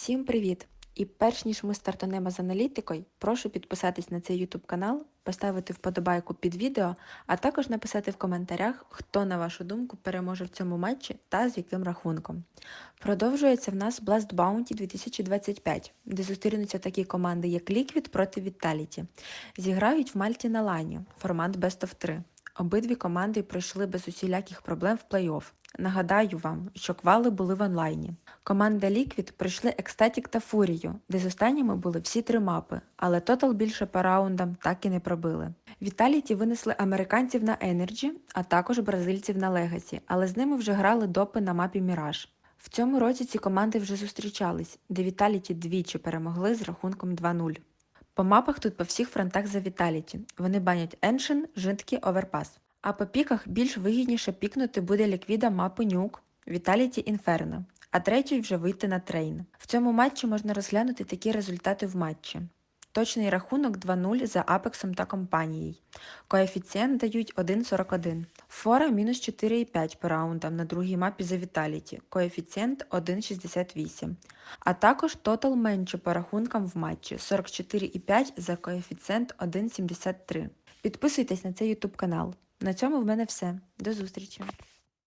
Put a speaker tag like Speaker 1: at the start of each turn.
Speaker 1: Всім привіт! І перш ніж ми стартанемо з аналітикою, прошу підписатись на цей YouTube канал, поставити вподобайку під відео, а також написати в коментарях, хто, на вашу думку, переможе в цьому матчі та з яким рахунком. Продовжується в нас Blast Bounty 2025, де зустрінуться такі команди, як Liquid проти Vitality. Зіграють в Мальті на лайні, формат Best of 3. Обидві команди пройшли без усіляких проблем в плей-офф. Нагадаю вам, що квали були в онлайні. Команда Liquid пройшли Ecstatic та Фурію, де з останніми були всі три мапи, але тотал більше по раундам так і не пробили. Vitality винесли американців на Energy, а також бразильців на Legacy, але з ними вже грали допи на мапі Mirage. В цьому році ці команди вже зустрічались, де Vitality двічі перемогли з рахунком 2-0. По мапах тут по всіх фронтах за Віталіті. Вони банять Ancient, Житки, Overpass. А по піках більш вигідніше пікнути буде ліквіда мапи Нюк, Віталіті Інферно, а третьою вже вийти на трейн. В цьому матчі можна розглянути такі результати в матчі. Точний рахунок 2-0 за Апексом та компанією. Коефіцієнт дають 1,41. Фора мінус 4,5 по раундам на другій мапі за Vitality. Коефіцієнт 1,68. А також тотал менше по рахункам в матчі 44,5 за коефіцієнт 1,73. Підписуйтесь на цей YouTube канал. На цьому в мене все. До зустрічі!